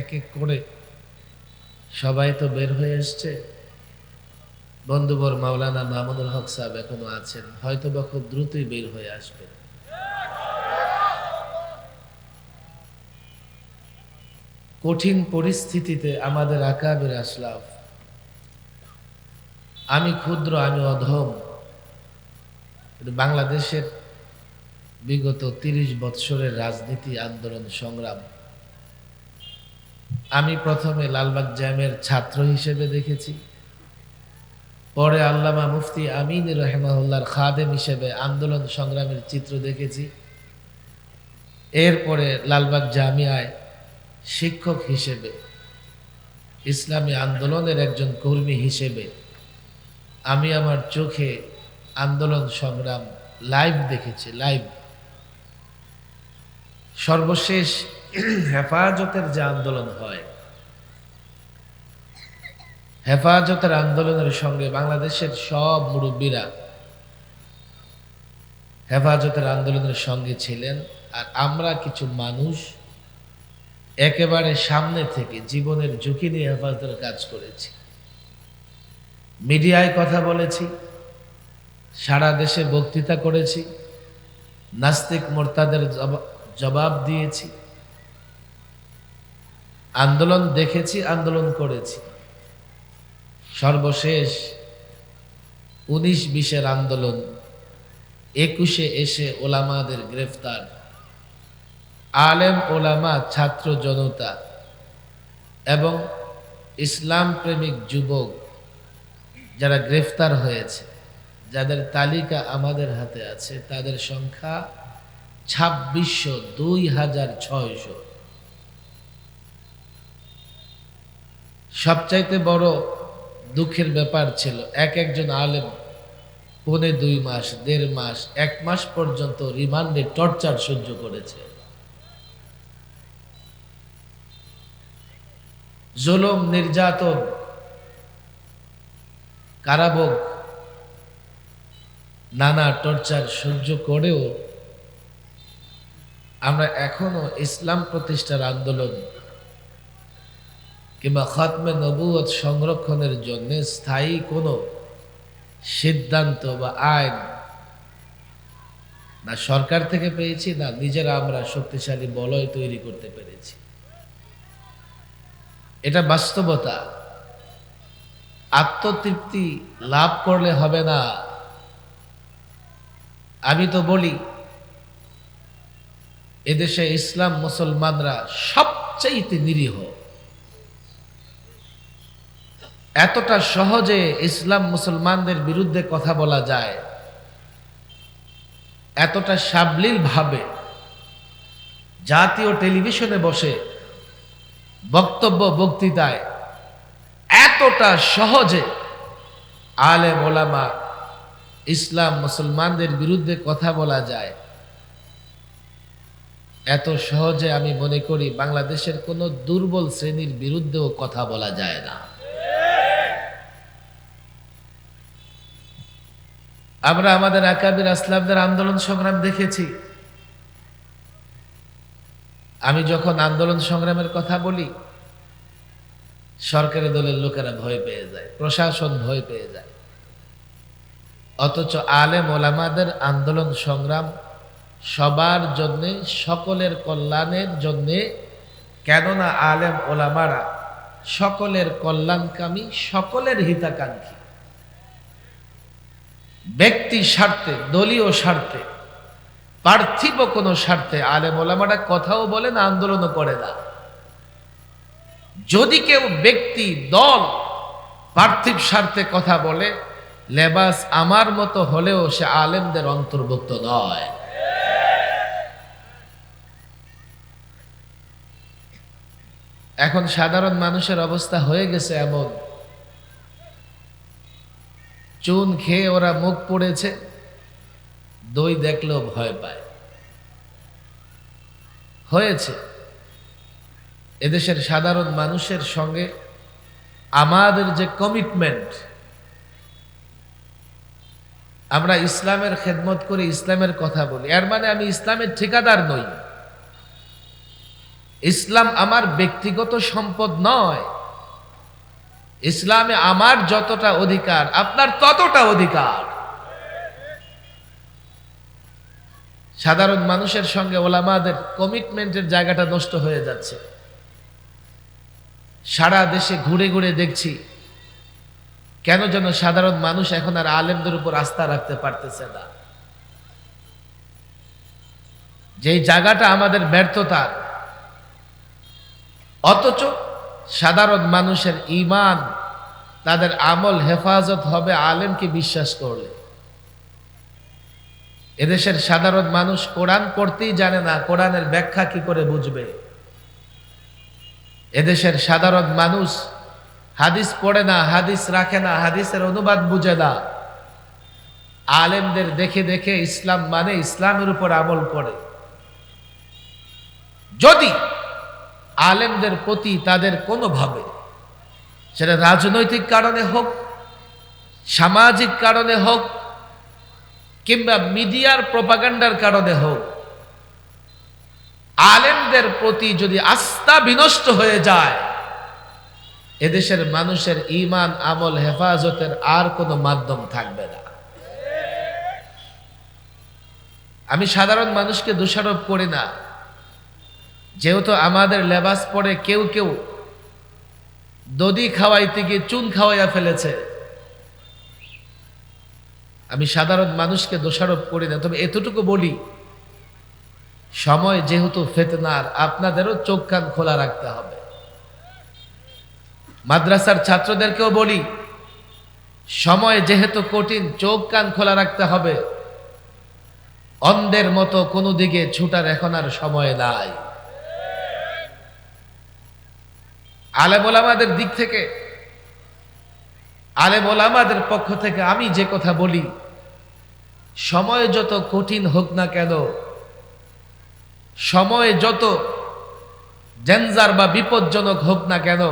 এক এক করে সবাই তো বের হয়ে এসছে। বন্ধুবর মাওলানা মামুনুল হক সাহেব এখনও আছেন হয়তো বা খুব দ্রুতই বের হয়ে আসবেন। কঠিন পরিস্থিতিতে আমাদের আকাবের আসলাফ। আমি ক্ষুদ্র, আমি অধম। বাংলাদেশের বিগত তিরিশ বৎসরের রাজনীতি, আন্দোলন, সংগ্রাম আমি প্রথমে লালবাগ জ্যামের ছাত্র হিসেবে দেখেছি। পরে আল্লামা মুফতি আমিন রহমাউল্লাহর খাদেম হিসেবে আন্দোলন সংগ্রামের চিত্র দেখেছি। এরপরে লালবাগ জামিয়ায় শিক্ষক হিসেবে, ইসলামী আন্দোলনের একজন কর্মী হিসেবে আমি আমার চোখে আন্দোলন সংগ্রাম লাইভ দেখেছি, লাইভ। সর্বশেষ হেফাজতের যে আন্দোলন হয়, হেফাজতের আন্দোলনের সঙ্গে বাংলাদেশের সব মুরব্বীরা হেফাজতের আন্দোলনের সঙ্গে ছিলেন, আর আমরা কিছু মানুষ একেবারে সামনে থেকে জীবনের ঝুঁকি নিয়ে হেফাজতের কাজ করেছি। মিডিয়ায় কথা বলেছি, সারা দেশে বক্তৃতা করেছি, নাস্তিক মোর্তাদের জবা- জবাব দিয়েছি। আন্দোলন দেখেছি, আন্দোলন করেছি। সর্বশেষ উনিশ বিশের আন্দোলন, একুশে এসে ওলামাদের গ্রেফতার। আলেম ওলামা ছাত্র জনতা এবং ইসলাম প্রেমিক যুবক যারা গ্রেফতার হয়েছে, যাদের তালিকা আমাদের হাতে আছে, তাদের সংখ্যা ছাব্বিশশো দুই হাজার ছয়শো। সবচাইতে বড় দুঃখের ব্যাপার ছিল, এক একজন আলেম পৌনে দুই মাস, দেড় মাস, এক মাস পর্যন্ত রিমান্ডে টর্চার সহ্য করেছে। জুলুম, নির্যাতন, কারাভোগ, নানা টর্চার সহ্য করেও আমরা এখনও ইসলাম প্রতিষ্ঠার আন্দোলন কিংবা খতমে নবুয়ত সংরক্ষণের জন্য স্থায়ী কোনো সিদ্ধান্ত বা আইন না সরকার থেকে পেয়েছি, না নিজেরা আমরা শক্তিশালী বলয় তৈরি করতে পেরেছি। এটা বাস্তবতা। আত্মতৃপ্তি লাভ করলে হবে না। আমি তো বলি, এদেশে ইসলাম মুসলমানরা সবচাইতে নিরীহ। এতটা সহজে ইসলাম মুসলমানদের বিরুদ্ধে কথা বলা যায়। এতটা সাবলীল ভাবে জাতীয় টেলিভিশনে বসে বক্তব্য বক্তৃতায় এতটা সহজে আলেম ওলামা ইসলাম মুসলমানদের বিরুদ্ধে কথা বলা যায়। এত সহজে আমি মনে করি বাংলাদেশের কোনো দুর্বল শ্রেণির বিরুদ্ধেও কথা বলা যায় না। আমরা আমাদের আকাবির আসলামদের আন্দোলন সংগ্রাম দেখেছি। আমি যখন আন্দোলন সংগ্রামের কথা বলি, সরকারি দলের লোকেরা ভয় পেয়ে যায়, প্রশাসন ভয় পেয়ে যায়। অথচ আলেম ওলামাদের আন্দোলন সংগ্রাম সবার জন্যে, সকলের কল্যাণের জন্যে, কেননা আলেম ওলামারা সকলের কল্যাণকামী, সকলের হিতাকাঙ্ক্ষী। ব্যক্তি স্বার্থে, দলীয় স্বার্থে, পার্থিব কোনো স্বার্থে, আলেম ওলামারা কথাও বলে না, আন্দোলনও করে না। যদি কেউ ব্যক্তি, দল, পার্থিব স্বার্থে কথা বলে, লেবাস আমার মতো হলেও সে আলেমদের অন্তর্ভুক্ত নয়। এখন সাধারণ মানুষের অবস্থা হয়ে গেছে এমন। চুন খেয়ে ওরা মুখ পড়েছে। দই দেখলেও ভয় পায়। হয়েছে। এদেশের সাধারণ মানুষের সঙ্গে আমাদের যে কমিটমেন্ট আমরা ইসলামের খেদমত করি ইসলামের কথা বলি। এর মানে আমি ইসলামের ঠিকাদার নই। ইসলাম আমার ব্যক্তিগত সম্পদ নয়। ইসলামে আমার যতটা অধিকার, আপনার ততটা অধিকার। সাধারণ মানুষের সঙ্গে ওলামাদের কমিটমেন্টের জায়গাটা নষ্ট হয়ে যাচ্ছে। সারা দেশে ঘুরে ঘুরে দেখছি, কেন যেন সাধারণ মানুষ এখন আর আলেমদের উপর আস্থা রাখতে পারতেছে না। যেই জায়গাটা আমাদের ব্যর্থতার, অথচ সাধারণ মানুষের ইমান তাদের আমল হেফাজত হবে আলেমকে বিশ্বাস করলে। এদেশের সাধারণ মানুষ কোরআন পড়তেই জানে না, কোরআনের ব্যাখ্যা কি করে বুঝবে। এদেশের সাধারণ মানুষ হাদিস পড়ে না, হাদিস রাখে না, হাদিসের অনুবাদ বুঝে না। আলেমদের দেখে দেখে ইসলাম মানে ইসলামের উপর আমল করে। যদি আলেমদের প্রতি তাদের কোনোভাবে, সেটা রাজনৈতিক কারণে হোক, সামাজিক কারণে হোক, কিংবা মিডিয়ার প্রপাগান্ডার কারণে হোক, আলেমদের প্রতি যদি আস্থা বিনষ্ট হয়ে যায়, এদেশের মানুষের ইমান আমল, হেফাজতের আর কোনো মাধ্যম থাকবে না। আমি সাধারণ মানুষকে দোষারোপ করি না। যেহেতু আমাদের লেবাস পরে কেউ কেউ দদি খাওয়াইতে গিয়ে চুন খাওয়াইয়া ফেলেছে। আমি সাধারণ মানুষকে দোষারোপ করি না, তবে এতটুকু বলি, সময় যেহেতু ফেতনার, আপনাদেরও চোখ কান খোলা রাখতে হবে। মাদ্রাসার ছাত্রদেরকেও বলি, সময় যেহেতু কঠিন, চোখ কান খোলা রাখতে হবে। অন্ধের মতো কোনো দিকে ছুটার এখন আর সময় নাই। আলেমোলামাদের দিক থেকে, আলেমোলামাদের পক্ষ থেকে আমি যে কথা বলি, সময় যত কঠিন হোক না কেন, সময় যত জেনজার বা বিপজ্জনক হোক না কেন,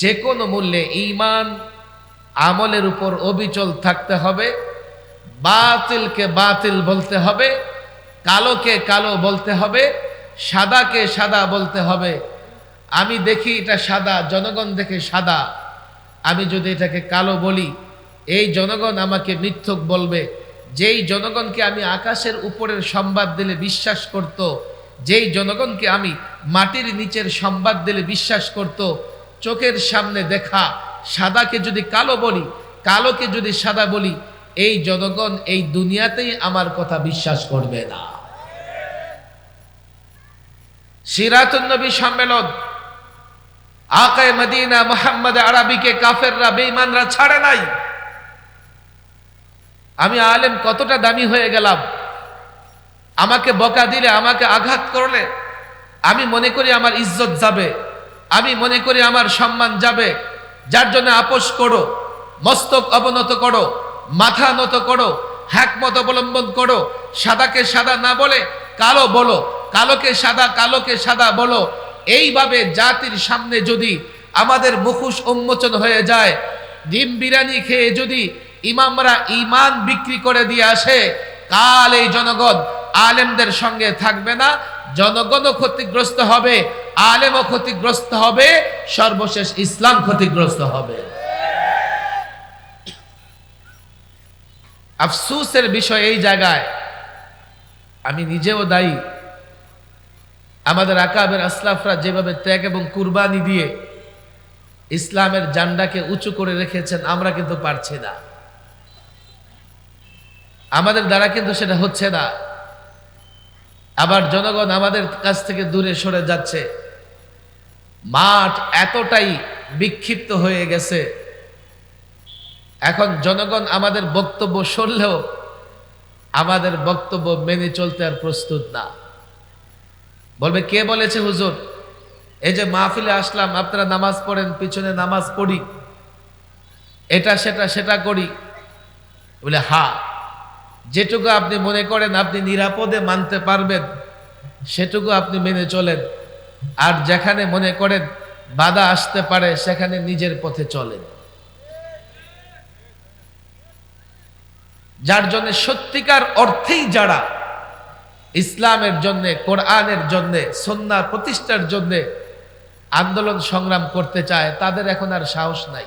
যে কোনো মূল্যে ইমান আমলের উপর অবিচল থাকতে হবে, বাতিলকে বাতিল বলতে হবে, কালোকে কালো বলতে হবে, সাদাকে সাদা বলতে হবে। আমি দেখি এটা সাদা, জনগণ দেখে সাদা আমি যদি এটাকে কালো বলি, এই জনগণ আমাকে মিথ্যক বলবে যেই জনগণকে আমি আকাশের উপরের সংবাদ দিলে বিশ্বাস করত। যেই জনগণকে আমি মাটির নিচের সংবাদ দিলে বিশ্বাস করত। চোখের সামনে দেখা, সাদাকে যদি কালো বলি, কালোকে যদি সাদা বলি, এই জনগণ এই দুনিয়াতেই আমার কথা বিশ্বাস করবে না সিরাতুন নবী সম্মেলন আকায় মদিনা মোহাম্মদ আরবিকে কাফেররা ছাড়ে নাই। আমি আলেম, কতটা দামি হয়ে গেলাম। আমাকে বকা দিলে, আমাকে আঘাত করলে, আমি মনে করি আমার ইজ্জত যাবে, আমি মনে করি আমার সম্মান যাবে। যার জন্য আপোষ করো, মস্তক অবনত করো, মাথা নত করো, হ্যাকমত অবলম্বন করো, সাদাকে সাদা না বলে কালো বলো, কালোকে সাদা কালোকে সাদা বলো। এইভাবে জাতির সামনে যদি আমাদের মুখোশ উন্মোচন হয়ে যায়, ডিম বিরিয়ানি খেয়ে যদি ইমামরা ইমান বিক্রি করে দিয়ে আসে, কাল এই জনগণ আলেমদের সঙ্গে থাকবে না, জনগণও ক্ষতিগ্রস্ত হবে, আলেমও ক্ষতিগ্রস্ত হবে, সর্বশেষ ইসলাম ক্ষতিগ্রস্ত হবে। আফসুসের বিষয় এই জায়গায়, আমি নিজেও দায়ী। আমাদের আকাবের আসলাফরা যেভাবে ত্যাগ এবং কুরবানি দিয়ে ইসলামের জান্ডাকে উঁচু করে রেখেছেন, আমরা কিন্তু পারছি না। আমাদের দ্বারা কিন্তু সেটা হচ্ছে না। আবার জনগণ আমাদের কাছ থেকে দূরে সরে যাচ্ছে। মাঠ এতটাই বিক্ষিপ্ত হয়ে গেছে। এখন জনগণ আমাদের বক্তব্য শুনলেও আমাদের বক্তব্য মেনে চলতে আর প্রস্তুত না। বলবে, কে বলেছে হুজুর? এই যে মাহফিলে আসলাম, আপনারা নামাজ পড়েন, পিছনে নামাজ পড়ি। এটা, সেটা সেটা করি। বলে, হা, যেটুকু আপনি মনে করেন আপনি নিরাপদে মানতে পারবেন, সেটুকু আপনি মেনে চলেন। আর যেখানে মনে করেন বাধা আসতে পারে, সেখানে নিজের পথে চলেন। যার জন্য সত্যিকার অর্থেই যারা ইসলামের জন্যে, কোরআনের জন্যে সন্ন্যার প্রতিষ্ঠার জন্যে আন্দোলন সংগ্রাম করতে চায়, তাদের এখন আর সাহস নাই।